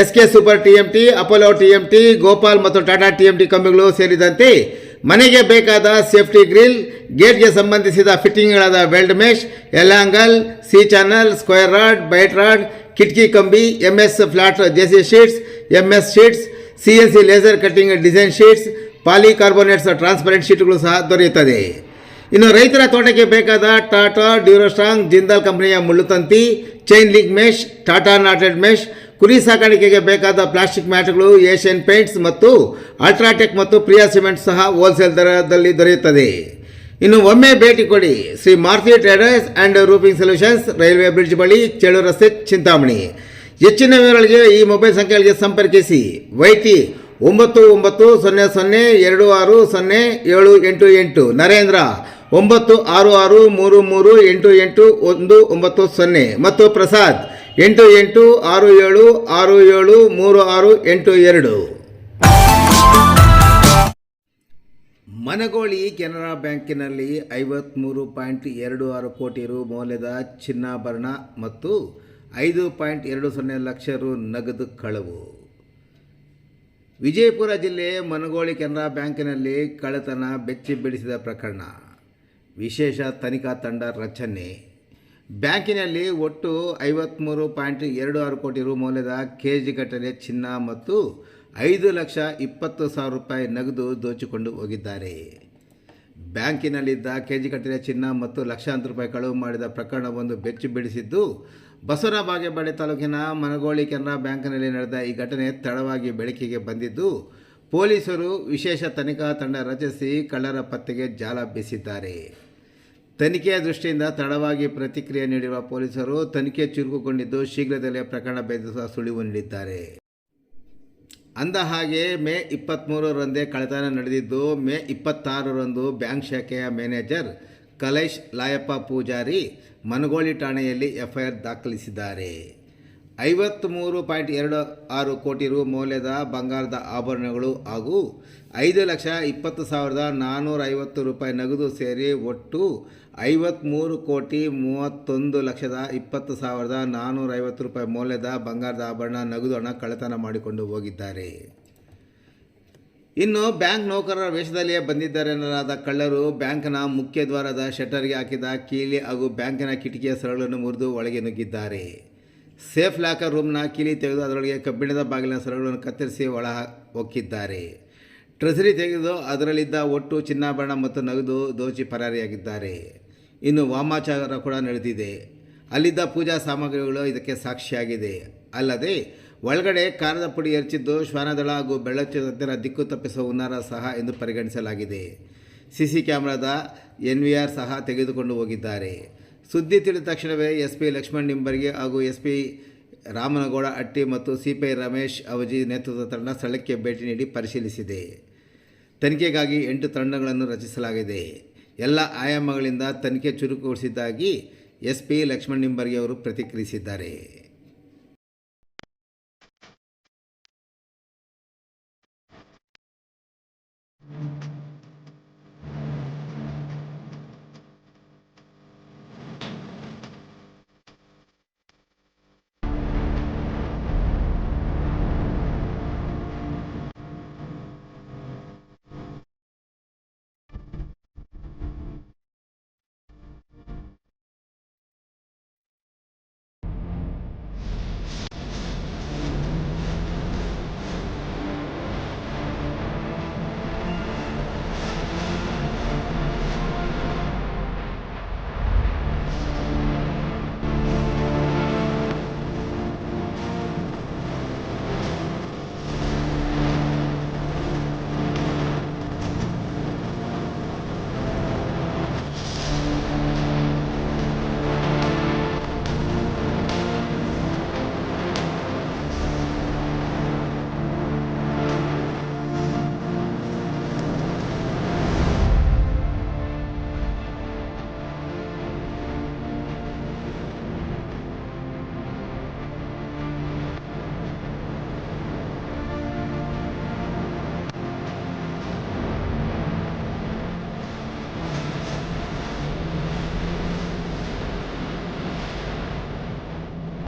S K super T M T Apollo T M T Gopal ಮತ್ತು Tata T M T ಕಂಬಿಗಳು ಸೇರಿದಂತೆ ಮನೆಗೆ ಬೇಕಾದ ಸೇಫ್ಟಿ ಗ್ರಿಲ್, ಗೇಟ್ಗೆ ಸಂಬಂಧಿಸಿದ ಫಿಟ್ಟಿಂಗ್ಗಳಾದ weld mesh L angle C channel, square rod, byte rod, ಕಿಟಕಿ ಕಂಬಿ M S flat GC sheets M S sheets, C N C laser cutting design sheets, polycarbonates transparent ಶೀಟ್ಗಳು ಸಹ ದೊರೆಯುತ್ತದೆ. ಇನ್ನು ರೈತರ ತೋಟಕ್ಕೆ ಬೇಕಾದ ಟಾಟಾ ಡ್ಯೂರೋಸ್ಟ್ರಾಂಗ್ ಜಿಂದಾಲ್ ಕಂಪನಿಯ ಮುಳ್ಳುತಂತಿ, chain link mesh Tata knotted mesh ಕುರಿ ಸಾಕಾಣಿಕೆಗೆ ಬೇಕಾದ ಪ್ಲಾಸ್ಟಿಕ್ ಮ್ಯಾಟ್ಗಳು, ಏಷ್ಯನ್ ಪೇಂಟ್ಸ್ ಮತ್ತು ಅಲ್ಟ್ರಾಟೆಕ್ ಮತ್ತು ಪ್ರಿಯಾ ಸಿಮೆಂಟ್ ಸಹ ಹೋಲ್ಸೇಲ್ ದರದಲ್ಲಿ ದೊರೆಯುತ್ತದೆ. ಇನ್ನು ಒಮ್ಮೆ ಭೇಟಿ ಕೊಡಿ Shri Maruti traders and roofing solutions railway bridge ಬಳಿ ಚೇಳು ರಸ್ತೆ ಚಿಂತಾಮಣಿ. ಹೆಚ್ಚಿನ ವಿವರಗಳಿಗೆ ಈ ಮೊಬೈಲ್ ಸಂಖ್ಯೆಗಳಿಗೆ ಸಂಪರ್ಕಿಸಿ. ವೈಟಿ ಒಂಬತ್ತು ಒಂಬತ್ತು ಸೊನ್ನೆ ಸೊನ್ನೆ ಎರಡು ಆರು ಸೊನ್ನೆ ಏಳು ಎಂಟು ಎಂಟು. ನರೇಂದ್ರ ಒಂಬತ್ತು ಆರು ಆರು ಮೂರು ಮೂರು ಎಂಟು ಎಂಟು ಒಂದು ಒಂಬತ್ತು ಸೊನ್ನೆ. ಮತ್ತು ಪ್ರಸಾದ್, ಎಂಟು ಎಂಟು ಆರು ಏಳು ಆರು ಏಳು ಮೂರು ಆರು ಎಂಟು ಎರಡು. ಮನಗೋಳಿ ಕೆನರಾ ಬ್ಯಾಂಕಿನಲ್ಲಿ ಐವತ್ತ್ಮೂರು ಪಾಯಿಂಟ್ ಎರಡು ಆರು ಕೋಟಿ ರು ಮೌಲ್ಯದ ಚಿನ್ನಾಭರಣ ಮತ್ತು ಐದು ಪಾಯಿಂಟ್ ಎರಡು ಸೊನ್ನೆ ಲಕ್ಷ ರು ನಗದು ಕಳವು. ವಿಜಯಪುರ ಜಿಲ್ಲೆ ಮನಗೋಳಿ ಕೆನರಾ ಬ್ಯಾಂಕಿನಲ್ಲಿ ಕಳ್ಳತನ ಬೆಚ್ಚಿ ಬಿಡಿಸಿದ ಪ್ರಕರಣ. ವಿಶೇಷ ತನಿಖಾ ತಂಡ ರಚನೆ. ಬ್ಯಾಂಕಿನಲ್ಲಿ ಒಟ್ಟು ಐವತ್ತ್ಮೂರು ಪಾಯಿಂಟ್ ಎರಡು ಆರು ಕೋಟಿ ರು ಮೌಲ್ಯದ ಕೆ ಜಿ ಚಿನ್ನ ಮತ್ತು ಐದು ಲಕ್ಷ ಇಪ್ಪತ್ತು ಸಾವಿರ ರೂಪಾಯಿ ನಗದು ದೋಚಿಕೊಂಡು ಹೋಗಿದ್ದಾರೆ. ಬ್ಯಾಂಕಿನಲ್ಲಿದ್ದ ಕೆ ಜಿ ಗಟ್ಟಲೆ ಚಿನ್ನ ಮತ್ತು ಲಕ್ಷಾಂತರ ರೂಪಾಯಿ ಕಳವು ಮಾಡಿದ ಪ್ರಕರಣವೊಂದು ಬೆಚ್ಚಿ ಬೀಳಿಸಿದ್ದು, ಬಸವನ ಬಾಗೇವಾಡಿ ತಾಲೂಕಿನ ಮನಗೋಳಿ ಕೆನರಾ ಬ್ಯಾಂಕ್ನಲ್ಲಿ ನಡೆದ ಈ ಘಟನೆ ತಡವಾಗಿ ಬೆಳಕಿಗೆ ಬಂದಿದ್ದು, ಪೊಲೀಸರು ವಿಶೇಷ ತನಿಖಾ ತಂಡ ರಚಿಸಿ ಕಳ್ಳರ ಪತ್ತೆಗೆ ಜಾಲ ಬೀಸಿದ್ದಾರೆ. ತನಿಖೆಯ ದೃಷ್ಟಿಯಿಂದ ತಡವಾಗಿ ಪ್ರತಿಕ್ರಿಯೆ ನೀಡಿರುವ ಪೊಲೀಸರು ತನಿಖೆ ಚುರುಕುಗೊಂಡಿದ್ದು ಶೀಘ್ರದಲ್ಲೇ ಪ್ರಕರಣ ಭೇದಿಸುವ ಸುಳಿವು ನೀಡಿದ್ದಾರೆ. ಅಂದ ಹಾಗೆ ಮೇ ಇಪ್ಪತ್ತ್ಮೂರರಂದೇ ಕಳ್ಳತನ ನಡೆದಿದ್ದು, ಮೇ ಇಪ್ಪತ್ತಾರರಂದು ಬ್ಯಾಂಕ್ ಶಾಖೆಯ ಮ್ಯಾನೇಜರ್ ಕಲೇಶ್ ಲಾಯಪ್ಪ ಪೂಜಾರಿ ಮನಗೋಳಿ ಠಾಣೆಯಲ್ಲಿ ಎಫ್ಐಆರ್ ದಾಖಲಿಸಿದ್ದಾರೆ. ಐವತ್ತ್ಮೂರು ಪಾಯಿಂಟ್ ಎರಡು ಆರು ಕೋಟಿ ರು ಮೌಲ್ಯದ ಬಂಗಾರದ ಆಭರಣಗಳು ಹಾಗೂ ಐದು ಲಕ್ಷ ಇಪ್ಪತ್ತು ಸಾವಿರದ ನಾನ್ನೂರ ಐವತ್ತು ರೂಪಾಯಿ ನಗದು ಸೇರಿ ಒಟ್ಟು ಐವತ್ತ್ಮೂರು ಕೋಟಿ ಮೂವತ್ತೊಂದು ಲಕ್ಷದ ಇಪ್ಪತ್ತು ಸಾವಿರದ ನಾನ್ನೂರ ಐವತ್ತು ರೂಪಾಯಿ ಮೌಲ್ಯದ ಬಂಗಾರದ ಆಭರಣ ನಗದು ಹಣ ಕಳ್ಳತನ ಮಾಡಿಕೊಂಡು ಹೋಗಿದ್ದಾರೆ. ಇನ್ನು ಬ್ಯಾಂಕ್ ನೌಕರರ ವೇಷದಲ್ಲಿಯೇ ಬಂದಿದ್ದಾರೆನ್ನಲಾದ ಕಳ್ಳರು ಬ್ಯಾಂಕ್ನ ಮುಖ್ಯ ದ್ವಾರದ ಶಟರ್ಗೆ ಹಾಕಿದ ಕೀಲಿ ಹಾಗೂ ಬ್ಯಾಂಕಿನ ಕಿಟಕಿಯ ಸರಳನ್ನು ಮುರಿದು ಒಳಗೆ ನುಗ್ಗಿದ್ದಾರೆ. ಸೇಫ್ ಲಾಕರ್ ರೂಮ್ನ ಕೀಲಿ ತೆಗೆದು ಅದರೊಳಗೆ ಕಬ್ಬಿಣದ ಬಾಗಿಲಿನ ಸರಗಳನ್ನು ಕತ್ತರಿಸಿ ಒಳ ಹೊಕ್ಕಿದ್ದಾರೆ ಟ್ರೆಸರಿ ತೆಗೆದು ಅದರಲ್ಲಿದ್ದ ಒಟ್ಟು ಚಿನ್ನಾಭರಣ ಮತ್ತು ನಗದು ದೋಚಿ ಪರಾರಿಯಾಗಿದ್ದಾರೆ. ಇನ್ನು ವಾಮಾಚಾರ ಕೂಡ ನಡೆದಿದೆ. ಅಲ್ಲಿದ್ದ ಪೂಜಾ ಸಾಮಗ್ರಿಗಳು ಇದಕ್ಕೆ ಸಾಕ್ಷಿಯಾಗಿದೆ. ಅಲ್ಲದೆ, ಒಳಗಡೆ ಕಾರದ ಪುಡಿ ಎರಚಿದ್ದು, ಶ್ವಾನದಳ ಹಾಗೂ ಬೆಳಚಿನ ದಿಕ್ಕು ತಪ್ಪಿಸುವ ಹುನ್ನಾರ ಸಹ ಎಂದು ಪರಿಗಣಿಸಲಾಗಿದೆ. ಸಿ ಸಿ ಕ್ಯಾಮ್ರಾದ ಎನ್ ವಿ ಆರ್ ಸಹ ತೆಗೆದುಕೊಂಡು ಹೋಗಿದ್ದಾರೆ. ಸುದ್ದಿ ತಿಳಿದ ತಕ್ಷಣವೇ ಎಸ್ ಪಿ ಲಕ್ಷ್ಮಣ್ ನಿಂಬರ್ಗೆ ಹಾಗೂ ಎಸ್ ಪಿ ರಾಮನಗೌಡ ಅಟ್ಟಿ ಮತ್ತು C P I Ramesh Avaji ನೇತೃತ್ವದ ತಂಡ ಸ್ಥಳಕ್ಕೆ ಭೇಟಿ ನೀಡಿ ಪರಿಶೀಲಿಸಿದೆ. ತನಿಖೆಗಾಗಿ ಎಂಟು ತಂಡಗಳನ್ನು ರಚಿಸಲಾಗಿದೆ. ಎಲ್ಲ ಆಯಾಮಗಳಿಂದ ತನಿಖೆ ಚುರುಕುಗೊಳಿಸಿದ್ದಾಗಿ ಎಸ್ ಪಿ ಲಕ್ಷ್ಮಣ್ ನಿಂಬರ್ಗಿ ಅವರು ಪ್ರತಿಕ್ರಿಯಿಸಿದ್ದಾರೆ.